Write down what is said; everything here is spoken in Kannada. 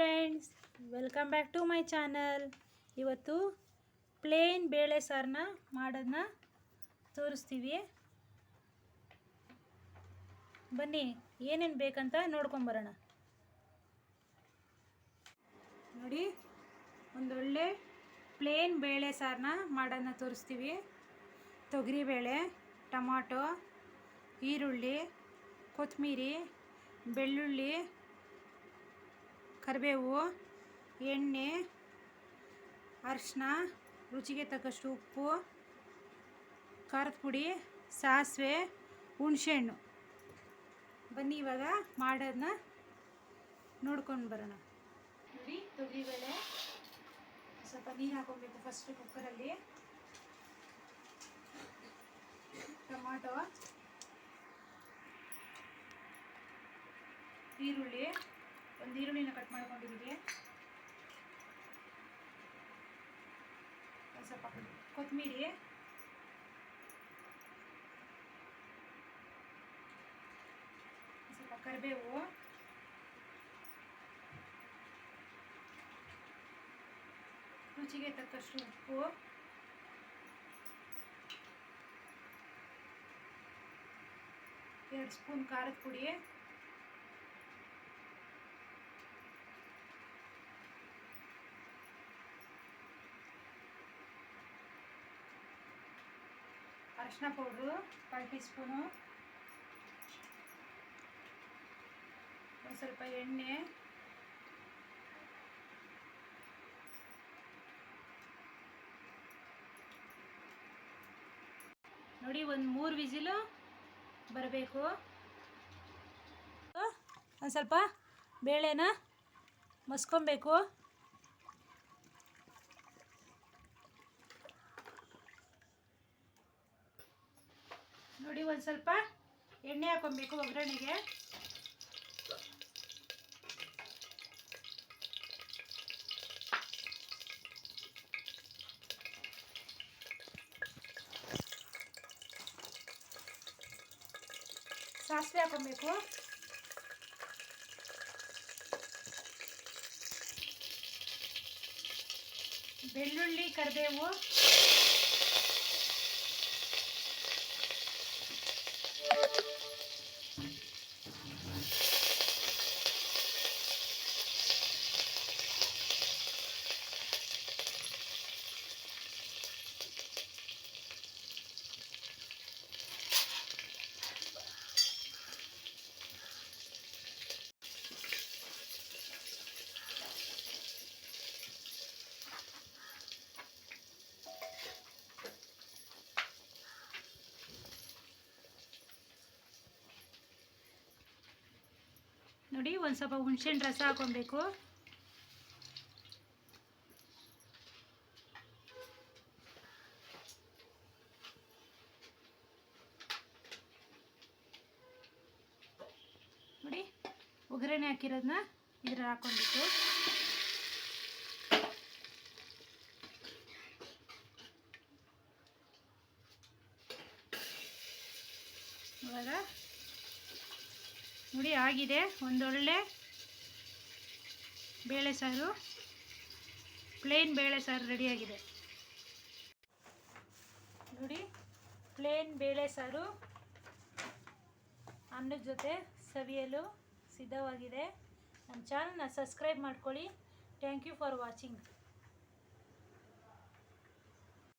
Friends welcome back to my channel ಇವತ್ತು ಪ್ಲೇನ್ ಬೇಳೆ ಸಾರನ್ನ ಮಾಡೋದನ್ನ ತೋರಿಸ್ತೀವಿ. ಬನ್ನಿ, ಏನೇನು ಬೇಕಂತ ನೋಡ್ಕೊಂಬರೋಣ ನೋಡಿ, ಒಂದೊಳ್ಳೆ ಪ್ಲೇನ್ ಬೇಳೆ ಸಾರನ್ನ ಮಾಡೋದನ್ನ ತೋರಿಸ್ತೀವಿ. ತೊಗರಿಬೇಳೆ, ಟೊಮಾಟೊ, ಈರುಳ್ಳಿ ಕೊತ್ತಂಬರಿ ಬೆಳ್ಳುಳ್ಳಿ ಕರಿಬೇವು, ಎಣ್ಣೆ ಅರಿಶಿನ ರುಚಿಗೆ ತಕ್ಕಷ್ಟು ಉಪ್ಪು, ಖಾರದ ಪುಡಿ, ಸಾಸಿವೆ, ಹುಣಸೆಹಣ್ಣು. ಬನ್ನಿ ಇವಾಗ ಮಾಡೋದನ್ನ ನೋಡ್ಕೊಂಡು ಬರೋಣ. ನೋಡಿ ತೊಗರಿಬೇಳೆ ಸ್ವಲ್ಪ ನೀರು ಹಾಕೊಬೇಕು ಫಸ್ಟ್ ಕುಕ್ಕರಲ್ಲಿ ಟೊಮಾಟೊ, ಈರುಳ್ಳಿ. ಒಂದು ಈರುಳ್ಳಿನ ಕಟ್ ಮಾಡ್ಕೊಂಡಿದ್ದೀವಿ. ಒಂದ್ ಸ್ವಲ್ಪ ಕೊತ್ತಂಬರಿ ಒಂದ್ ಸ್ವಲ್ಪ ಕರಿಬೇವು. ರುಚಿಗೆ ತಕ್ಕಷ್ಟು ಉಪ್ಪು. ಎರಡು ಸ್ಪೂನ್ ಖಾರದ ಪುಡಿ. ಅರಿಶಿನ ಪೌಡ್ರು, ಕಾಲು ಟೀ ಸ್ಪೂನು ಒಂದು ಸ್ವಲ್ಪ ಎಣ್ಣೆ. ನೋಡಿ, ಒಂದು ಮೂರು ವಿಜಿಲು ಬರಬೇಕು. ಒಂದು ಸ್ವಲ್ಪ ಬೇಳೆನ ಮಸ್ಕೊಬೇಕು ನೋಡಿ ಒಂದು ಸ್ವಲ್ಪ ಎಣ್ಣೆ ಹಾಕೊಬೇಕು ಒಗ್ಗರಣೆಗೆ. ಸಾಸಿವೆ ಹಾಕೊಬೇಕು. ಬೆಳ್ಳುಳ್ಳಿ ಕರಿಬೇವು. ನೋಡಿ ಒಂದು ಸ್ವಲ್ಪ ಹುಣಸೆಹಣ್ಣು ರಸ ಹಾಕೊಬೇಕು ನೋಡಿ ಒಗ್ಗರಣೆ ಹಾಕಿರೋದನ್ನ ಇದ್ರ ಹಾಕೊಂಡ್ಬಿಟ್ಟು ಇವಾಗ ನೋಡಿ ಆಗಿದೆ. ಒಂದೊಳ್ಳೆ ಬೇಳೆ ಸಾರು. ಪ್ಲೇನ್ ಬೇಳೆ ಸಾರು ರೆಡಿಯಾಗಿದೆ ನೋಡಿ, ಪ್ಲೇನ್ ಬೇಳೆ ಸಾರು. ಅನ್ನದ ಜೊತೆ ಸವಿಯಲು ಸಿದ್ಧವಾಗಿದೆ. ನಮ್ಮ ಚಾನಲ್ನ ಸಬ್ಸ್ಕ್ರೈಬ್ ಮಾಡ್ಕೊಳ್ಳಿ. Thank you for watching